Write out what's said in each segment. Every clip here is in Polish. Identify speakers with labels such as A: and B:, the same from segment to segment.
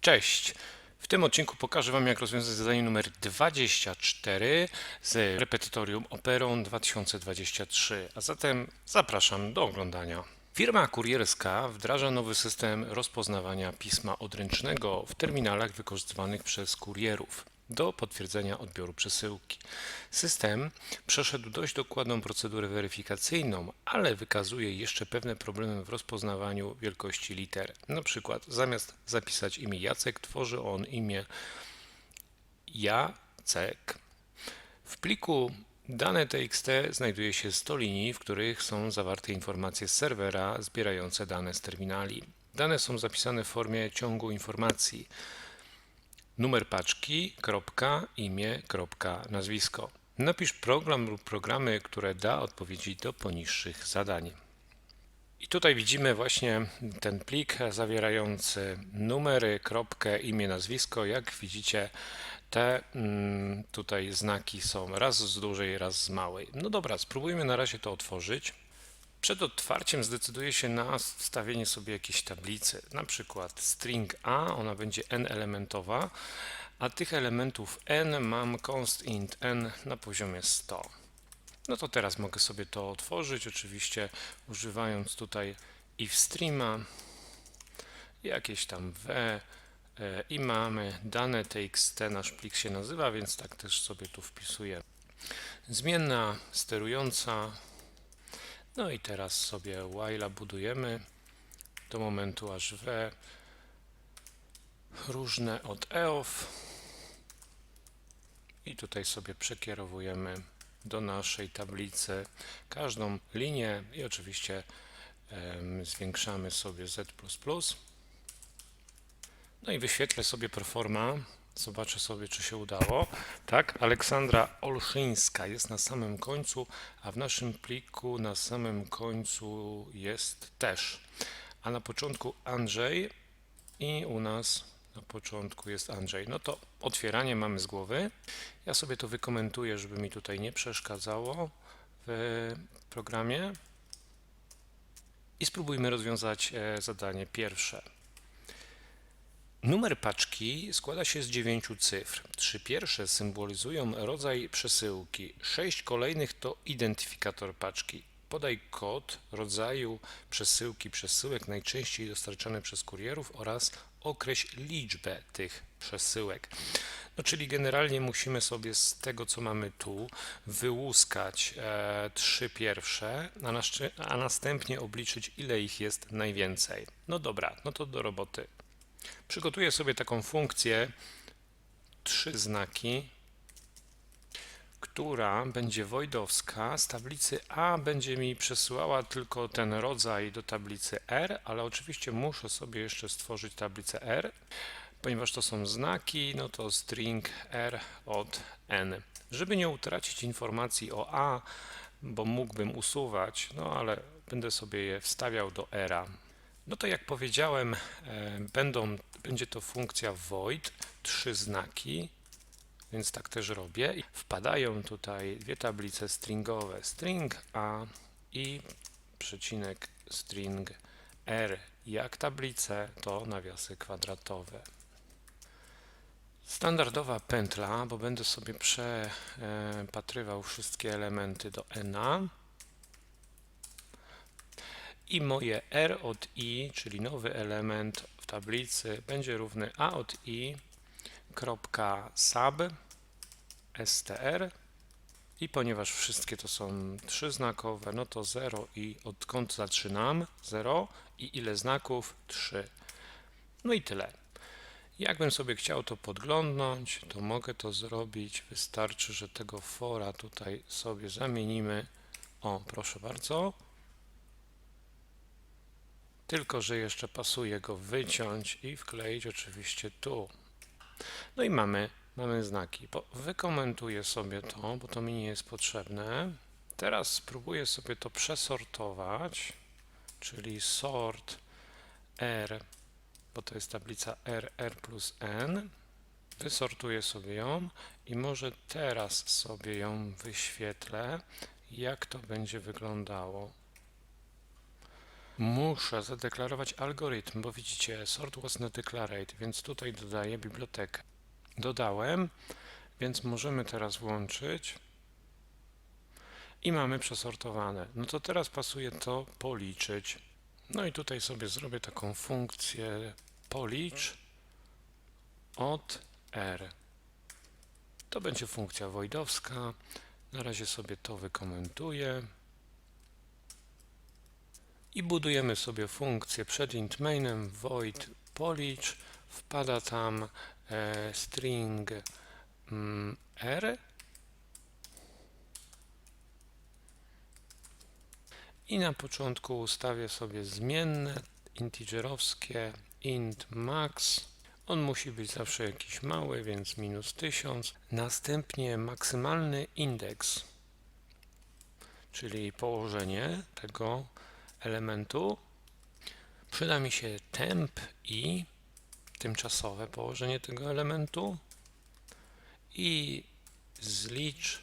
A: Cześć! W tym odcinku pokażę Wam, jak rozwiązać zadanie numer 24 z repetytorium Operon 2023. A zatem zapraszam do oglądania. Firma kurierska wdraża nowy system rozpoznawania pisma odręcznego w terminalach wykorzystywanych przez kurierów do potwierdzenia odbioru przesyłki. System przeszedł dość dokładną procedurę weryfikacyjną, ale wykazuje jeszcze pewne problemy w rozpoznawaniu wielkości liter. Na przykład zamiast zapisać imię Jacek, tworzy on imię Jacek. W pliku dane TXT znajduje się 100 linii, w których są zawarte informacje z serwera zbierające dane z terminali. Dane są zapisane w formie ciągu informacji numer paczki, kropka, imię, kropka, nazwisko. Napisz program lub programy, które da odpowiedzi do poniższych zadań. I tutaj widzimy właśnie ten plik zawierający numery, kropkę, imię, nazwisko. Jak widzicie, te mm, tutaj znaki są raz z dużej, raz z małej. No dobra, spróbujmy na razie to otworzyć. Przed otwarciem zdecyduję się na wstawienie sobie jakiejś tablicy, na przykład string a, ona będzie n elementowa, a tych elementów n mam const int n na poziomie 100. No to teraz mogę sobie to otworzyć, oczywiście używając tutaj if streama, jakieś tam w e, i mamy dane txt, nasz plik się nazywa, więc tak też sobie tu wpisuję. Zmienna sterująca no i teraz sobie while'a budujemy do momentu aż w różne od eof i tutaj sobie przekierowujemy do naszej tablicy każdą linię i oczywiście zwiększamy sobie z. No i wyświetlę sobie proforma Zobaczę sobie, czy się udało. Tak, Aleksandra Olszyńska jest na samym końcu, a w naszym pliku na samym końcu jest też. A na początku Andrzej i u nas na początku jest Andrzej. No to otwieranie mamy z głowy. Ja sobie to wykomentuję, żeby mi tutaj nie przeszkadzało w programie. I spróbujmy rozwiązać e, zadanie pierwsze. Numer paczki składa się z dziewięciu cyfr. Trzy pierwsze symbolizują rodzaj przesyłki, sześć kolejnych to identyfikator paczki. Podaj kod rodzaju przesyłki przesyłek najczęściej dostarczane przez kurierów oraz określ liczbę tych przesyłek. No, czyli generalnie musimy sobie z tego, co mamy tu, wyłuskać e, trzy pierwsze, a, a następnie obliczyć, ile ich jest najwięcej. No dobra, no to do roboty. Przygotuję sobie taką funkcję trzy znaki, która będzie wojdowska. Z tablicy A będzie mi przesyłała tylko ten rodzaj do tablicy R, ale oczywiście muszę sobie jeszcze stworzyć tablicę R. Ponieważ to są znaki, no to string R od N. Żeby nie utracić informacji o A, bo mógłbym usuwać, no ale będę sobie je wstawiał do R. No to jak powiedziałem, e, będą, będzie to funkcja void, trzy znaki, więc tak też robię. Wpadają tutaj dwie tablice stringowe, string a i przecinek string r. Jak tablice, to nawiasy kwadratowe. Standardowa pętla, bo będę sobie przepatrywał wszystkie elementy do n i moje r od i, czyli nowy element w tablicy, będzie równy a od i kropka sub str i ponieważ wszystkie to są trzyznakowe, no to 0 i odkąd zaczynam 0 i ile znaków 3. No i tyle. Jakbym sobie chciał to podglądnąć, to mogę to zrobić. Wystarczy, że tego fora tutaj sobie zamienimy. O, proszę bardzo tylko że jeszcze pasuje go wyciąć i wkleić oczywiście tu. No i mamy, mamy znaki. Wykomentuję sobie to, bo to mi nie jest potrzebne. Teraz spróbuję sobie to przesortować, czyli sort r, bo to jest tablica r, r plus n. Wysortuję sobie ją i może teraz sobie ją wyświetlę, jak to będzie wyglądało. Muszę zadeklarować algorytm, bo widzicie, sort was not declared, więc tutaj dodaję bibliotekę. Dodałem, więc możemy teraz włączyć i mamy przesortowane. No to teraz pasuje to policzyć. No i tutaj sobie zrobię taką funkcję policz od R. To będzie funkcja voidowska. Na razie sobie to wykomentuję. I budujemy sobie funkcję przed int mainem void policz. Wpada tam e, string mm, r i na początku ustawię sobie zmienne integerowskie int max on musi być zawsze jakiś mały, więc minus 1000. Następnie maksymalny indeks, czyli położenie tego elementu. Przyda mi się temp i tymczasowe położenie tego elementu i zlicz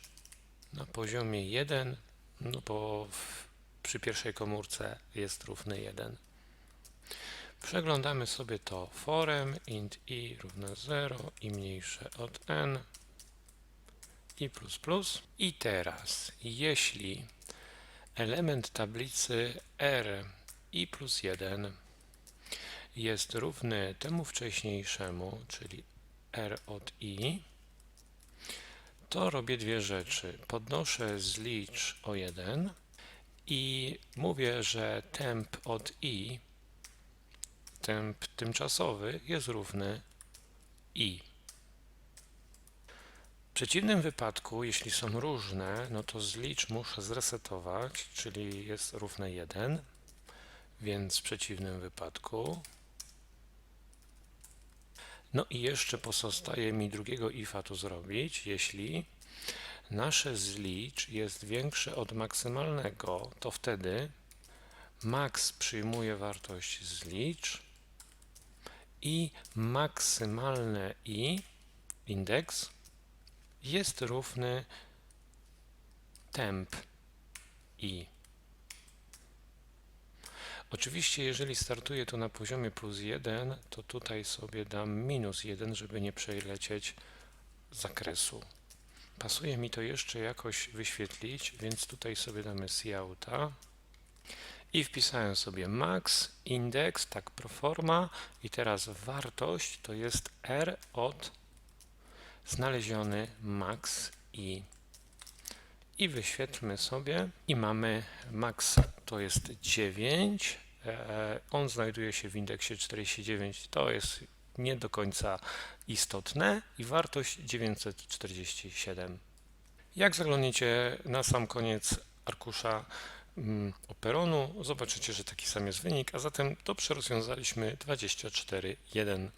A: na poziomie 1, no bo w, przy pierwszej komórce jest równy 1. Przeglądamy sobie to forem int i równa 0 i mniejsze od n i plus plus. I teraz, jeśli element tablicy r i plus 1 jest równy temu wcześniejszemu, czyli r od i, to robię dwie rzeczy. Podnoszę zlicz o 1 i mówię, że temp od i temp tymczasowy jest równy i. Przeciwnym wypadku, jeśli są różne, no to zlicz muszę zresetować, czyli jest równe 1, więc w przeciwnym wypadku. No i jeszcze pozostaje mi drugiego ifa tu zrobić, jeśli nasze zlicz jest większe od maksymalnego, to wtedy max przyjmuje wartość zlicz, i maksymalne i indeks jest równy temp i. Oczywiście, jeżeli startuję to na poziomie plus 1, to tutaj sobie dam minus 1, żeby nie przelecieć zakresu. Pasuje mi to jeszcze jakoś wyświetlić, więc tutaj sobie damy couta i wpisałem sobie max, indeks, tak proforma i teraz wartość to jest r od znaleziony max i i wyświetlmy sobie. I mamy max to jest 9 e, on znajduje się w indeksie 49 to jest nie do końca istotne. I wartość 947 jak zaglądniecie na sam koniec arkusza Mm, operonu, zobaczycie, że taki sam jest wynik, a zatem dobrze rozwiązaliśmy 24.1.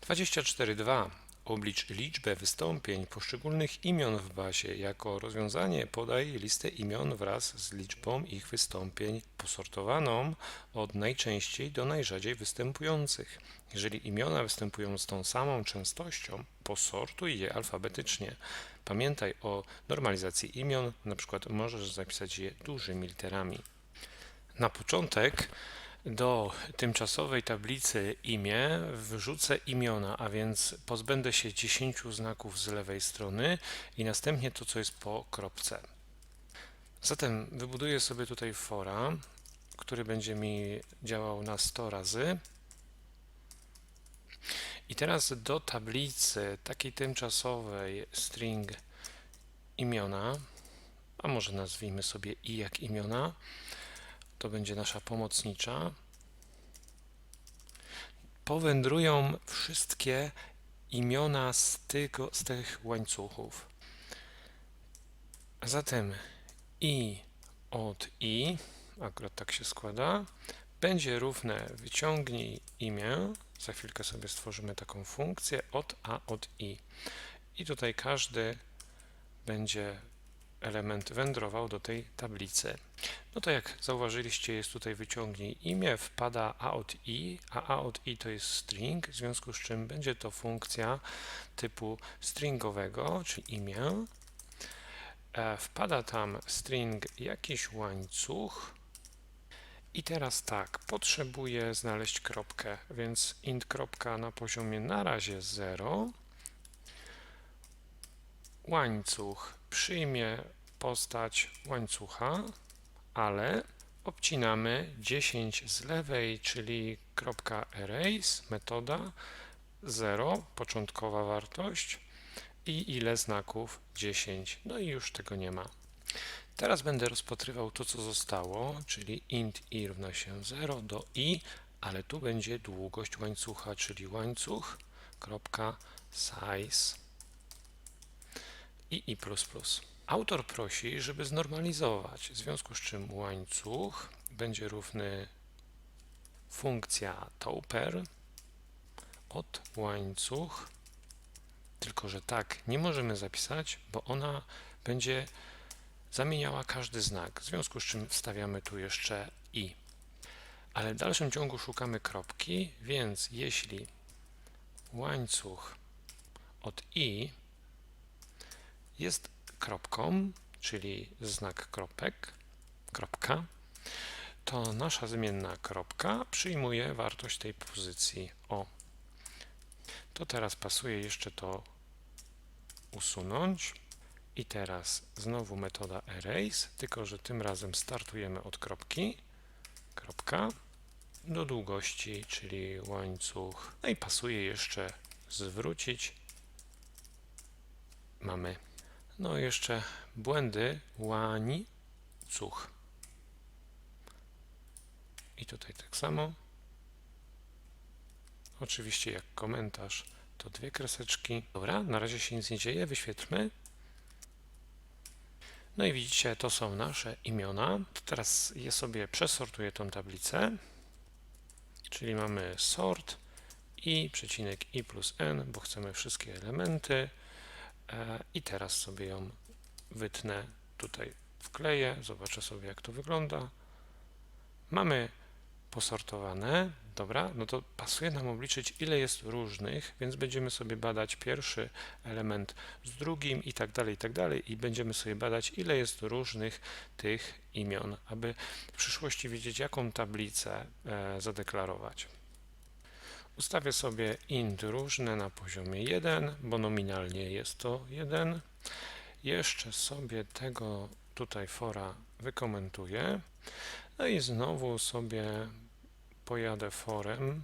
A: 24.2 Oblicz liczbę wystąpień poszczególnych imion w bazie. Jako rozwiązanie podaj listę imion wraz z liczbą ich wystąpień posortowaną od najczęściej do najrzadziej występujących. Jeżeli imiona występują z tą samą częstością, posortuj je alfabetycznie. Pamiętaj o normalizacji imion, na przykład możesz zapisać je dużymi literami. Na początek do tymczasowej tablicy imię wrzucę imiona, a więc pozbędę się 10 znaków z lewej strony i następnie to, co jest po kropce. Zatem wybuduję sobie tutaj fora, który będzie mi działał na 100 razy. I teraz do tablicy takiej tymczasowej string imiona, a może nazwijmy sobie i jak imiona, to będzie nasza pomocnicza, powędrują wszystkie imiona z, tego, z tych łańcuchów. Zatem i od i, akurat tak się składa, będzie równe wyciągnij imię, za chwilkę sobie stworzymy taką funkcję od a od i. I tutaj każdy będzie element wędrował do tej tablicy. No to jak zauważyliście, jest tutaj wyciągnij imię, wpada a od i, a a od i to jest string, w związku z czym będzie to funkcja typu stringowego, czyli imię. E, wpada tam string jakiś łańcuch I teraz tak, potrzebuję znaleźć kropkę, więc int kropka na poziomie na razie 0. Łańcuch przyjmie postać łańcucha, ale obcinamy 10 z lewej, czyli kropka erase, metoda 0, początkowa wartość i ile znaków 10. No i już tego nie ma. Teraz będę rozpatrywał to, co zostało, czyli int i równa się 0 do i, ale tu będzie długość łańcucha, czyli łańcuch, kropka, size i i++. Autor prosi, żeby znormalizować, w związku z czym łańcuch będzie równy funkcja toper od łańcuch, tylko że tak nie możemy zapisać, bo ona będzie zamieniała każdy znak, w związku z czym wstawiamy tu jeszcze i. Ale w dalszym ciągu szukamy kropki, więc jeśli łańcuch od i jest kropką, czyli znak kropek, kropka, to nasza zmienna kropka przyjmuje wartość tej pozycji o. To teraz pasuje jeszcze to usunąć. I teraz znowu metoda erase, tylko że tym razem startujemy od kropki, kropka, do długości, czyli łańcuch. No i pasuje jeszcze zwrócić. Mamy. No i jeszcze błędy, łańcuch. I tutaj tak samo. Oczywiście jak komentarz to dwie kreseczki. Dobra, na razie się nic nie dzieje, wyświetlmy. No i widzicie, to są nasze imiona. Teraz je sobie przesortuję tą tablicę, czyli mamy sort i przecinek i plus n, bo chcemy wszystkie elementy i teraz sobie ją wytnę tutaj wkleję, zobaczę sobie jak to wygląda. Mamy posortowane. Dobra, no to pasuje nam obliczyć, ile jest różnych, więc będziemy sobie badać pierwszy element z drugim i tak dalej, i tak dalej, i będziemy sobie badać, ile jest różnych tych imion, aby w przyszłości wiedzieć, jaką tablicę e, zadeklarować. Ustawię sobie int różne na poziomie 1, bo nominalnie jest to 1. Jeszcze sobie tego tutaj fora wykomentuję. No i znowu sobie pojadę forem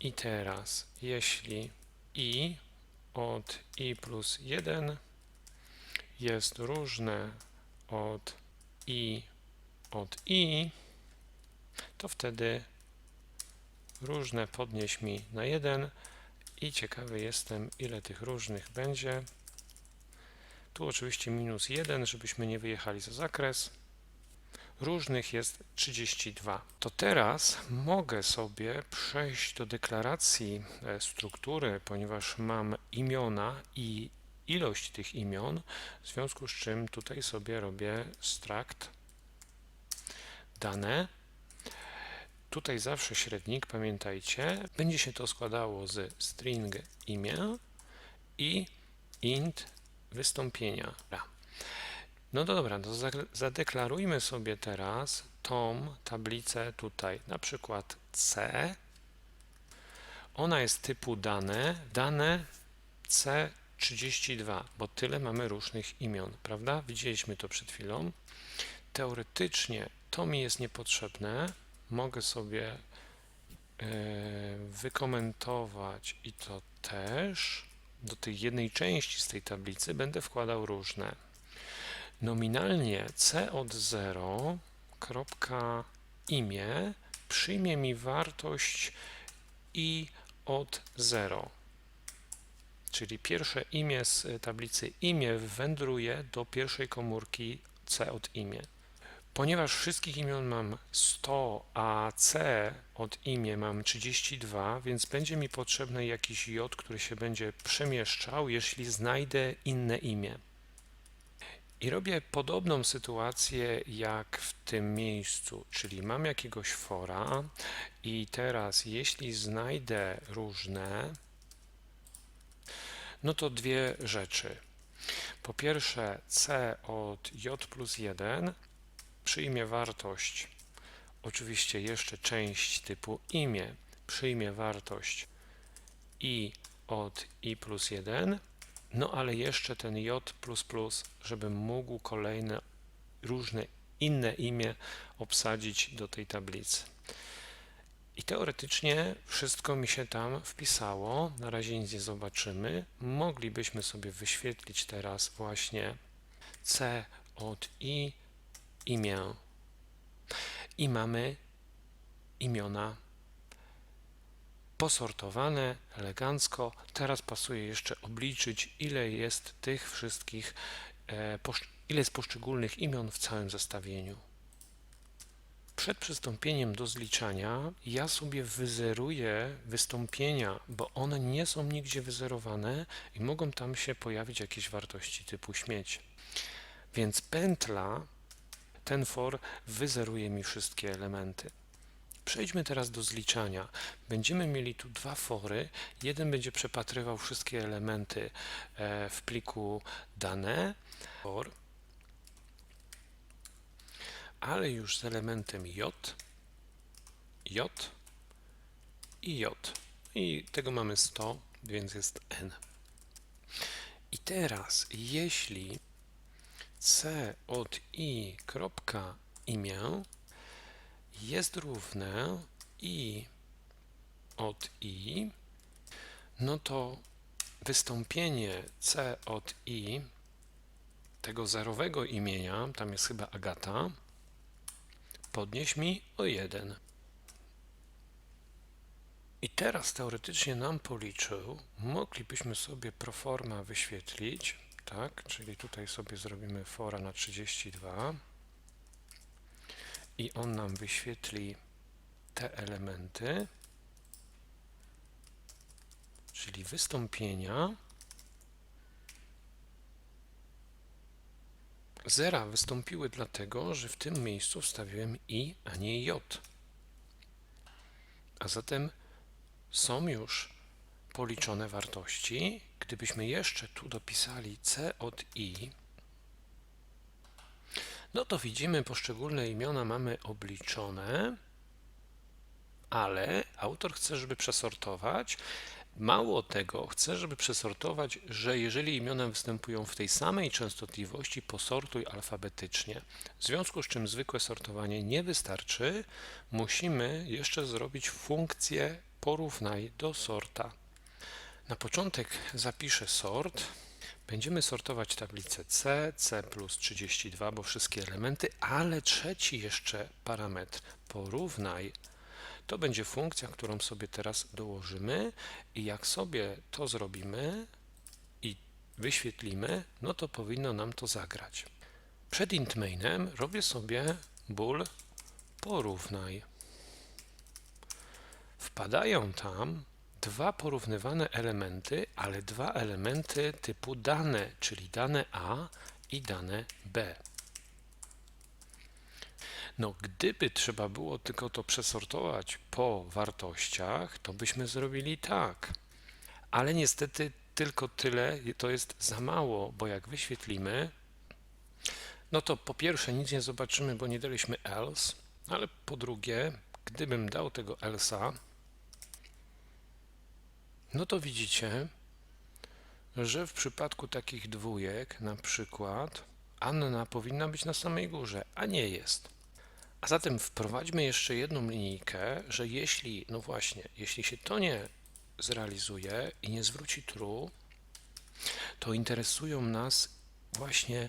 A: i teraz jeśli i od i plus 1 jest różne od i od i, to wtedy różne podnieś mi na 1 i ciekawy jestem, ile tych różnych będzie. Tu oczywiście minus 1, żebyśmy nie wyjechali za zakres różnych jest 32. To teraz mogę sobie przejść do deklaracji e, struktury, ponieważ mam imiona i ilość tych imion, w związku z czym tutaj sobie robię struct dane. Tutaj zawsze średnik, pamiętajcie, będzie się to składało z string imię i int wystąpienia. No to dobra, to zadeklarujmy sobie teraz tą tablicę tutaj, na przykład C. Ona jest typu dane, dane C32, bo tyle mamy różnych imion, prawda? Widzieliśmy to przed chwilą. Teoretycznie to mi jest niepotrzebne. Mogę sobie yy, wykomentować i to też. Do tej jednej części z tej tablicy będę wkładał różne. Nominalnie c od 0, kropka imię, przyjmie mi wartość i od 0. Czyli pierwsze imię z tablicy imię wędruje do pierwszej komórki c od imię. Ponieważ wszystkich imion mam 100, a c od imię mam 32, więc będzie mi potrzebny jakiś j, który się będzie przemieszczał, jeśli znajdę inne imię. I robię podobną sytuację jak w tym miejscu, czyli mam jakiegoś fora i teraz jeśli znajdę różne, no to dwie rzeczy. Po pierwsze c od j plus 1 przyjmie wartość oczywiście jeszcze część typu imię przyjmie wartość i od i plus 1, no ale jeszcze ten j plus plus, żebym mógł kolejne różne inne imię obsadzić do tej tablicy. I teoretycznie wszystko mi się tam wpisało. Na razie nic nie zobaczymy. Moglibyśmy sobie wyświetlić teraz właśnie C od I imię. I mamy imiona posortowane elegancko. Teraz pasuje jeszcze obliczyć, ile jest tych wszystkich, e, ile jest poszczególnych imion w całym zestawieniu. Przed przystąpieniem do zliczania ja sobie wyzeruję wystąpienia, bo one nie są nigdzie wyzerowane i mogą tam się pojawić jakieś wartości typu śmieć. Więc pętla, ten for wyzeruje mi wszystkie elementy. Przejdźmy teraz do zliczania. Będziemy mieli tu dwa fory. Jeden będzie przepatrywał wszystkie elementy e, w pliku dane, for, ale już z elementem j, j i j. I tego mamy 100, więc jest n. I teraz, jeśli c od i kropka imię jest równe i od i, no to wystąpienie c od i tego zerowego imienia, tam jest chyba Agata, podnieś mi o 1. I teraz teoretycznie nam policzył, moglibyśmy sobie proforma wyświetlić, tak, czyli tutaj sobie zrobimy fora na 32 i on nam wyświetli te elementy, czyli wystąpienia. Zera wystąpiły dlatego, że w tym miejscu wstawiłem i, a nie j. A zatem są już policzone wartości. Gdybyśmy jeszcze tu dopisali c od i, no to widzimy poszczególne imiona mamy obliczone, ale autor chce, żeby przesortować. Mało tego, chce, żeby przesortować, że jeżeli imiona występują w tej samej częstotliwości, posortuj alfabetycznie. W związku z czym zwykłe sortowanie nie wystarczy, musimy jeszcze zrobić funkcję porównaj do sorta. Na początek zapiszę sort. Będziemy sortować tablicę C, C plus 32, bo wszystkie elementy, ale trzeci jeszcze parametr porównaj to będzie funkcja, którą sobie teraz dołożymy i jak sobie to zrobimy i wyświetlimy, no to powinno nam to zagrać. Przed int mainem robię sobie bool porównaj. Wpadają tam dwa porównywane elementy, ale dwa elementy typu dane, czyli dane A i dane B. No, gdyby trzeba było tylko to przesortować po wartościach, to byśmy zrobili tak. Ale niestety tylko tyle to jest za mało, bo jak wyświetlimy, no to po pierwsze nic nie zobaczymy, bo nie daliśmy else, ale po drugie, gdybym dał tego else'a, no to widzicie, że w przypadku takich dwójek, na przykład, Anna powinna być na samej górze, a nie jest. A zatem wprowadźmy jeszcze jedną linijkę, że jeśli, no właśnie, jeśli się to nie zrealizuje i nie zwróci true, to interesują nas właśnie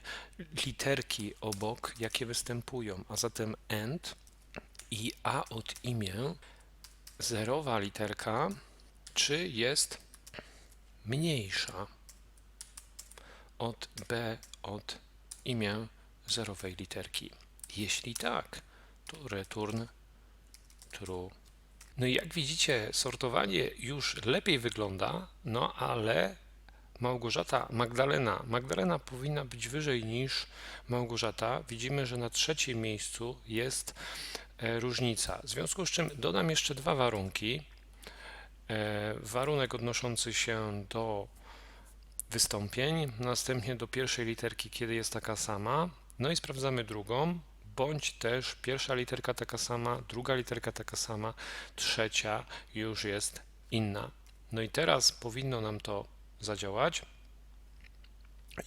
A: literki obok, jakie występują, a zatem end i a od imię, zerowa literka, czy jest mniejsza od b od imię zerowej literki. Jeśli tak, to return true. No i jak widzicie, sortowanie już lepiej wygląda, no ale Małgorzata, Magdalena. Magdalena powinna być wyżej niż Małgorzata. Widzimy, że na trzecim miejscu jest e, różnica. W związku z czym dodam jeszcze dwa warunki. E, warunek odnoszący się do wystąpień, następnie do pierwszej literki, kiedy jest taka sama. No i sprawdzamy drugą, bądź też pierwsza literka taka sama, druga literka taka sama, trzecia już jest inna. No i teraz powinno nam to zadziałać.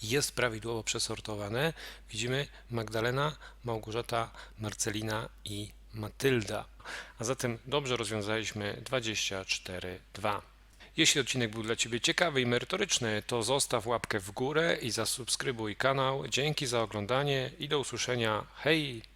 A: Jest prawidłowo przesortowane. Widzimy Magdalena, Małgorzata, Marcelina i Matylda. A zatem dobrze rozwiązaliśmy 24.2. Jeśli odcinek był dla Ciebie ciekawy i merytoryczny, to zostaw łapkę w górę i zasubskrybuj kanał. Dzięki za oglądanie i do usłyszenia. Hej!